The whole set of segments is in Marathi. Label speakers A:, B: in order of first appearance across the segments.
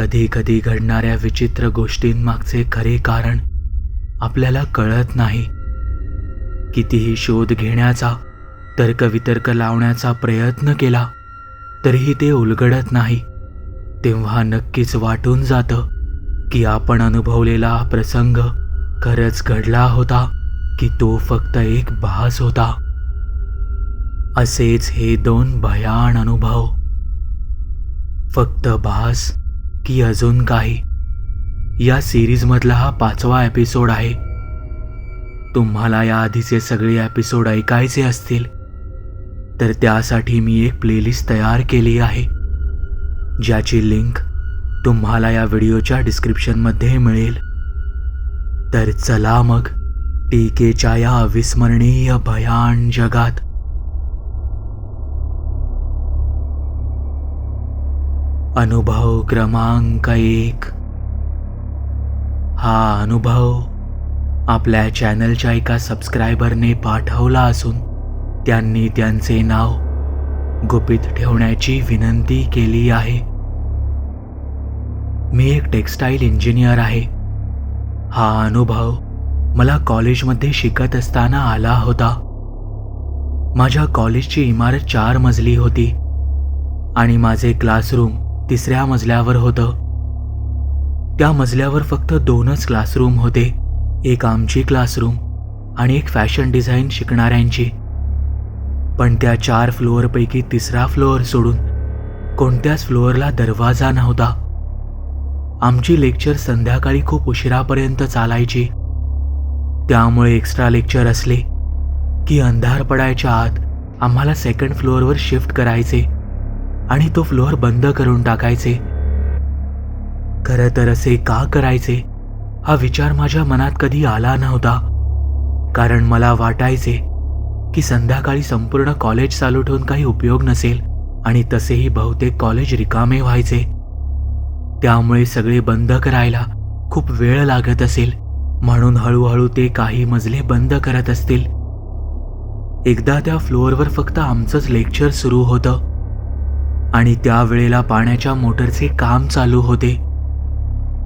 A: कधी कधी घडणाऱ्या विचित्र गोष्टींमागचे खरे कारण आपल्याला कळत नाही. कितीही शोध घेण्याचा तर्कवितर्क लावण्याचा प्रयत्न केला तरीही ते उलगडत नाही. तेव्हा नक्कीच वाटून जातं की आपण अनुभवलेला हा प्रसंग खरंच घडला होता की तो फक्त एक भास होता. असेच हे दोन भयान अनुभव. फक्त भास की अजून काही. या सिरीजमधला हा पाचवा एपिसोड आहे. तुम्हाला या आधीचे सगळे एपिसोड ऐकायचे असतील तर त्यासाठी मी एक प्लेलिस्ट तयार केली आहे ज्याची लिंक तुम्हाला या व्हिडिओच्या डिस्क्रिप्शनमध्ये मिळेल. तर चला मग टीकेच्या या अविस्मरणीय भयान जगात अनुभव क्रमांक एक. हा अनुभव आपल्या चॅनलच्या एका सबस्क्रायबरने पाठवला असून त्यांनी त्यांचे नाव गुपित ठेवण्याची विनंती केली आहे. मी एक टेक्स्टाईल इंजिनियर आहे. हा अनुभव मला कॉलेजमध्ये शिकत असताना आला होता. माझ्या कॉलेजची इमारत चार मजली होती आणि माझे क्लासरूम तिसऱ्या मजल्यावर होतं. त्या मजल्यावर फक्त दोनच क्लासरूम होते. एक आमची क्लासरूम आणि एक फॅशन डिझाईन शिकणाऱ्यांची. पण त्या चार फ्लोअरपैकी तिसरा फ्लोअर सोडून कोणत्याच फ्लोअरला दरवाजा नव्हता. आमची लेक्चर संध्याकाळी खूप उशिरापर्यंत चालायची. त्यामुळे एक्स्ट्रा लेक्चर असले की अंधार पडायच्या आत आम्हाला सेकंड फ्लोअरवर शिफ्ट करायचे. आणि तो फ्लोअर बंद करून टाकायचे. खरं तर असे का करायचे? हा विचार माझ्या मनात कधी आला नव्हता. कारण मला वाटायचे की संध्याकाळी संपूर्ण कॉलेज चालू ठेवून काही उपयोग नसेल आणि तसेही बहुतेक कॉलेज रिकामे व्हायचे. त्यामुळे सगळे बंद करायला खूप वेळ लागत असेल. म्हणून हळूहळू ते काही मजले बंद करत असतील. एकदा त्या फ्लोअरवर फक्त आमचंच लेक्चर सुरू होतं. आणि त्यावेळेला पाण्याच्या मोटरचे काम चालू होते.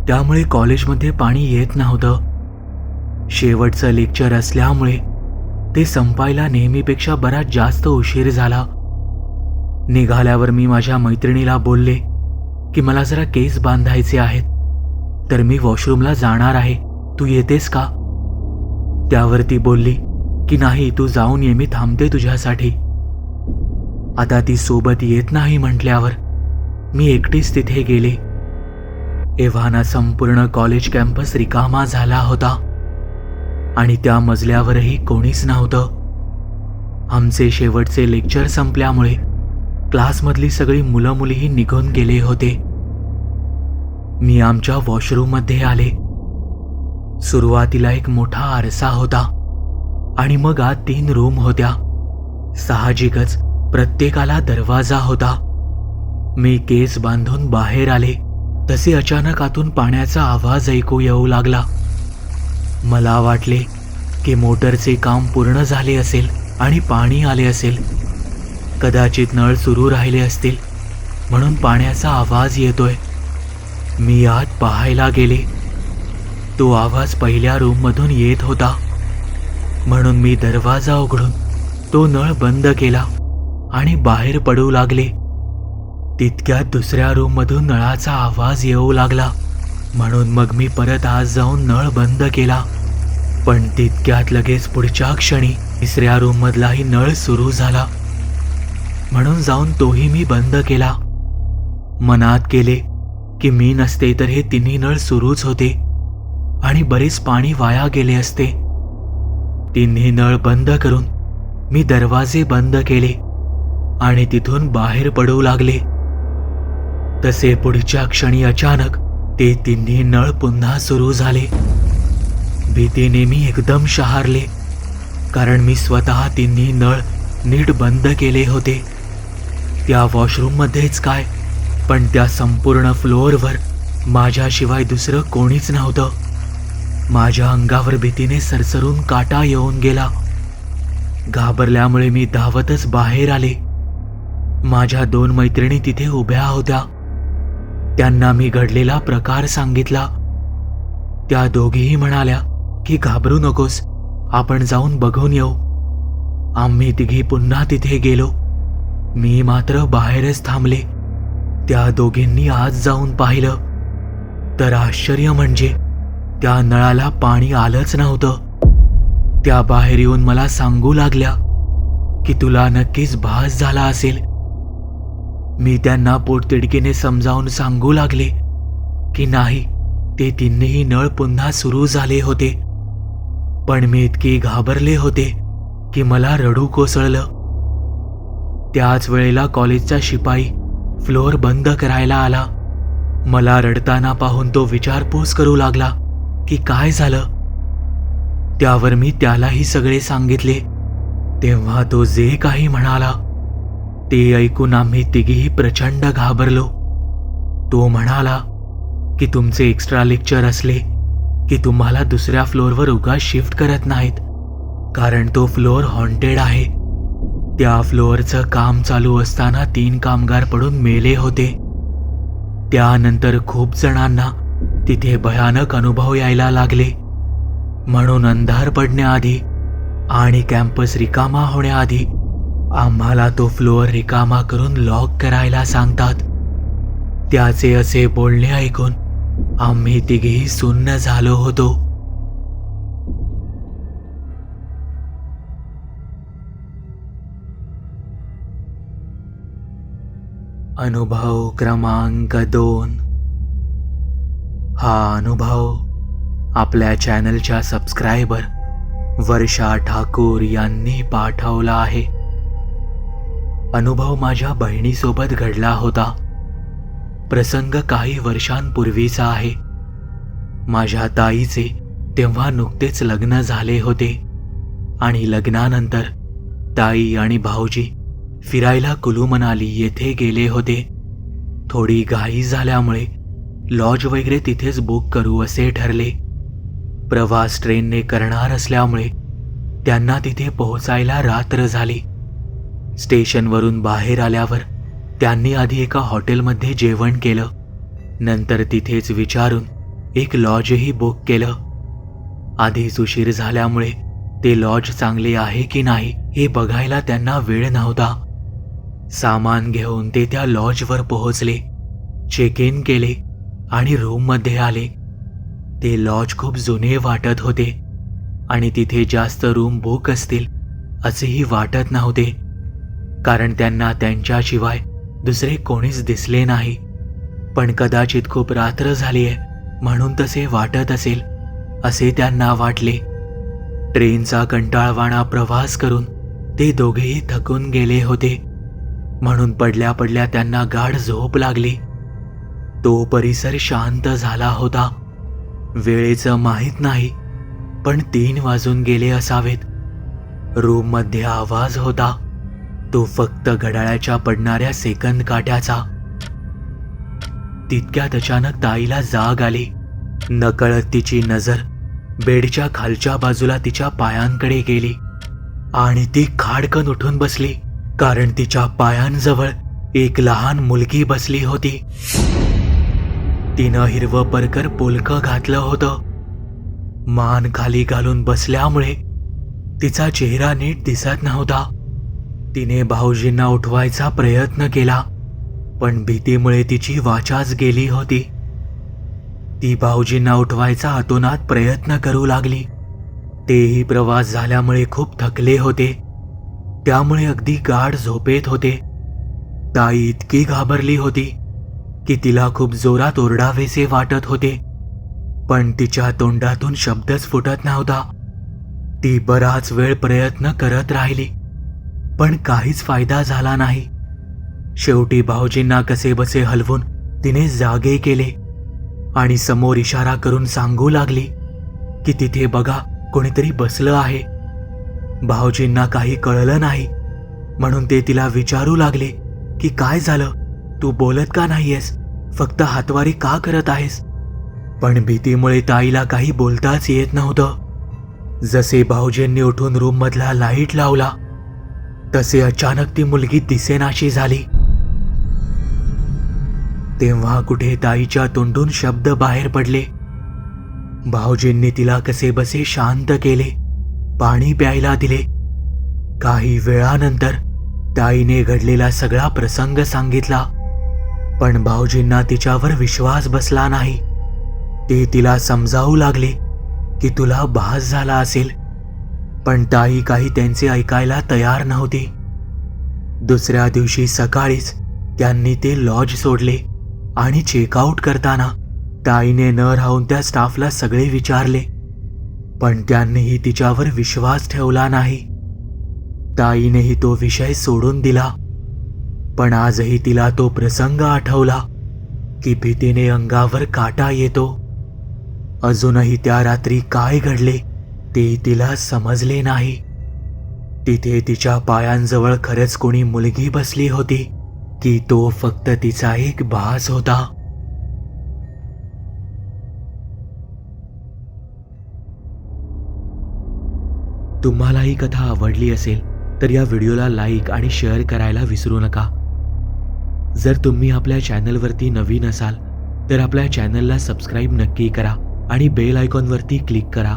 A: त्यामुळे कॉलेजमध्ये पाणी येत नव्हतं. शेवटचं लेक्चर असल्यामुळे ते संपायला नेहमीपेक्षा बराच जास्त उशीर झाला. निघाल्यावर मी माझ्या मैत्रिणीला बोलले की मला जरा केस बांधायचे आहेत. तर मी वॉशरूमला जाणार आहे. तू येतेस का? त्यावर ती बोलली की नाही तू जाऊन ये मी थांबते तुझ्यासाठी. आता ती सोबत येत नाही म्हटल्यावर मी एकटीच तिथे गेले. एव्हाना संपूर्ण कॉलेज कॅम्पस रिकामा झाला होता आणि त्या मजल्यावरही कोणीच नव्हतं. आमचे शेवटचे लेक्चर संपल्यामुळे क्लासमधली सगळी मुलं मुलीही निघून गेले होते. मी आमच्या वॉशरूममध्ये आले. सुरुवातीला एक मोठा आरसा होता आणि मग आत तीन रूम होत्या. साहजिकच प्रत्येकाला दरवाजा होता. मी केस बांधून बाहेर आले. तसे अचानक आतून पाण्याचा आवाज ऐकू येऊ लागला. मला वाटले की मोटरचे काम पूर्ण झाले असेल आणि पाणी आले असेल. कदाचित नळ सुरू राहिले असतील म्हणून पाण्याचा आवाज येतोय. मी आत पाहायला गेले. तो आवाज पहिल्या रूममधून येत होता. म्हणून मी दरवाजा उघडून तो नळ बंद केला. आणि बाहेर पडू लागले. तितक्यात दुसऱ्या रूममधून नळाचा आवाज येऊ लागला. म्हणून मग मी परत आज जाऊन नळ बंद केला. पण तितक्यात लगेच पुढच्या क्षणी तिसऱ्या रूममधलाही नळ सुरू झाला. म्हणून जाऊन तोही मी बंद केला. मनात केले की मी नसते तर हे तिन्ही नळ सुरूच होते. आणि बरेच पाणी वाया गेले असते. तिन्ही नळ बंद करून मी दरवाजे बंद केले. आणि तिथून बाहेर पडू लागले. तसे पुढच्या क्षणी अचानक ते तिन्ही नळ पुन्हा सुरू झाले. भीतीने मी एकदम शहारले कारण मी स्वतः तिन्ही नळ नीट बंद केले होते. त्या वॉशरूममध्येच काय पण त्या संपूर्ण फ्लोअरवर माझ्याशिवाय दुसरं कोणीच नव्हतं. माझ्या अंगावर भीतीने सरसरून काटा येऊन गेला. घाबरल्यामुळे मी धावतच बाहेर आले. माझ्या दोन मैत्रिणी तिथे उभ्या होत्या. त्यांना मी घडलेला प्रकार सांगितला. त्या दोघीही म्हणाल्या की घाबरू नकोस आपण जाऊन बघून येऊ. आम्ही तिघी पुन्हा तिथे गेलो. मी मात्र बाहेरच थांबले. त्या दोघींनी आज जाऊन पाहिलं. तर आश्चर्य म्हणजे त्या नळाला पाणी आलंच नव्हतं. त्या बाहेर येऊन मला सांगू लागल्या की तुला नक्कीच भास झाला असेल. मी त्यांना पोटतिडकीने समजावून सांगू लागले की नाही ते तिन्ही नळ पुन्हा सुरू झाले होते. पण मी इतकी घाबरले होते की मला रडू कोसळलं. त्याच वेळेला कॉलेजचा शिपाई फ्लोअर बंद करायला आला. मला रडताना पाहून तो विचारपूस करू लागला की काय झालं? त्यावर मी त्यालाही सगळे सांगितले. तेव्हा तो जे काही म्हणाला ते ऐकून आम्ही तिघीही प्रचंड घाबरलो. तो म्हणाला की तुमचे एक्स्ट्रा लेक्चर असले की तुम्हाला दुसऱ्या फ्लोअरवर उगा शिफ्ट करत नाहीत. कारण तो फ्लोअर हॉन्टेड आहे. त्या फ्लोअरचं काम चालू असताना तीन कामगार पडून मेले होते. त्यानंतर खूप जणांना तिथे भयानक अनुभव यायला लागले. म्हणून अंधार पडण्याआधी आणि कॅम्पस रिकामा होण्याआधी आम्हाला तो फ्लोअर रिकामा करून लॉक करायला सांगतात. त्याचे असे बोलणे ऐकून आम्ही तिघेही सुन्न झालो होतो. अनुभव क्रमांक दोन. हा अनुभव आपल्या चॅनलच्या सबस्क्रायबर वर्षा ठाकूर यांनी पाठवला आहे. अनुभव माझ्या बहिणीसोबत घडला होता. प्रसंग काही वर्षांपूर्वीचा आहे. माझ्या ताईचे तेव्हा नुकतेच लग्न झाले होते. आणि लग्नानंतर ताई आणि भाऊजी फिरायला कुलू मनाली येथे गेले होते. थोडी घाई झाल्यामुळे लॉज वगैरे तिथेच बुक करू असे ठरले. प्रवास ट्रेनने करणार असल्यामुळे त्यांना तिथे पोहोचायला रात्र झाली. स्टेशनवरून बाहेर आल्यावर त्यांनी आधी एका हॉटेलमध्ये जेवण केलं. नंतर तिथेच विचारून एक लॉजही बुक केलं. आधीच उशीर झाल्यामुळे ते लॉज चांगले आहे की नाही हे बघायला त्यांना वेळ नव्हता. सामान घेऊन ते त्या लॉजवर पोहोचले. चेक इन केले आणि रूममध्ये आले. ते लॉज खूप जुने वाटत होते आणि तिथे जास्त रूम बुक असतील असेही वाटत नव्हते. कारण त्यांना त्यांच्याशिवाय दुसरे कोणीच दिसले नाही. पण कदाचित खूप रात्र झालीये म्हणून तसे वाटत असेल असे त्यांना वाटले. ट्रेनचा कंटाळवाणा प्रवास करून ते दोघेही थकून गेले होते. म्हणून पडल्या पडल्या त्यांना गाढ झोप लागली. तो परिसर शांत झाला होता. वेळेचं माहीत नाही पण तीन वाजून गेले असावेत. रूममध्ये आवाज होता. तो फक्त घड्याळाच्या पडणाऱ्या सेकंद काट्याचा. तितक्यात अचानक ताईला जाग आली. नकळत तिची नजर बेडच्या खालच्या बाजूला तिच्या पायांकडे गेली. आणि ती खाडकन उठून बसली कारण तिच्या पायांजवळ एक लहान मुलगी बसली होती. तिनं हिरवं परकर पोलकं घातलं होतं. मान खाली घालून बसल्यामुळे तिचा चेहरा नीट दिसत नव्हता. तिने भाऊजींना उठवायचा प्रयत्न केला पण भीतीमुळे तिची वाचाच गेली होती. ती भाऊजींना उठवायचा अतोनात प्रयत्न करू लागली. तेही प्रवास झाल्यामुळे खूप थकले होते. त्यामुळे अगदी गाढ झोपेत होते. ताई इतकी घाबरली होती की तिला खूप जोरात ओरडावेसे वाटत होते. पण तिच्या तोंडातून शब्दच फुटत नव्हता. ती बराच वेळ प्रयत्न करत राहिली. पण काहीच फायदा झाला नाही. शेवटी भाऊजींना कसे बसे हलवून तिने जागे केले आणि समोर इशारा करून सांगू लागली की तिथे बघा कोणीतरी बसलं आहे. भाऊजींना काही कळलं नाही. म्हणून ते तिला विचारू लागले की काय झालं? तू बोलत का नाहीयेस? फक्त हातवारी का करत आहेस? पण भीतीमुळे ताईला काही बोलताच येत नव्हतं. जसे भाऊजींनी उठून रूममधला लाइट लावला तसे अचानक ती मुलगी दिसेनाशी झाली. तेव्हा कुठे ताईच्या तोंडून शब्द बाहेर पडले. भाऊजींनी तिला कसे बसे शांत केले पाणी प्यायला दिले. काही वेळानंतर ताईने घडलेला सगळा प्रसंग सांगितला. पण भाऊजींना तिच्यावर विश्वास बसला नाही. ते तिला समजावू लागले की तुला भास झाला असेल. पण ताई काही त्यांचे ऐकायला तयार नव्हती. दुसऱ्या दिवशी सकाळीच त्यांनी ते लॉज सोडले आणि चेकआउट करताना ताईने न राहून त्या स्टाफला सगळे विचारले. पण त्यांनीही तिच्यावर विश्वास ठेवला नाही. ताईनेही तो विषय सोडून दिला. पण आजही तिला तो प्रसंग आठवला की भीतीने अंगावर काटा येतो. अजूनही त्या रात्री काय घडले? ते तिला समजले नाही. तिथे तिच्या पायांजवळ खरंच कोणी मुलगी बसली होती की तो फक्त तिचा एक भास होता. तुम्हाला ही कथा आवडली असेल तर या व्हिडिओला लाईक आणि शेअर करायला विसरू नका. जर तुम्ही आपल्या चॅनलवरती नवीन असाल तर आपल्या चॅनलला सबस्क्राईब नक्की करा आणि बेल आयकॉनवरती क्लिक करा.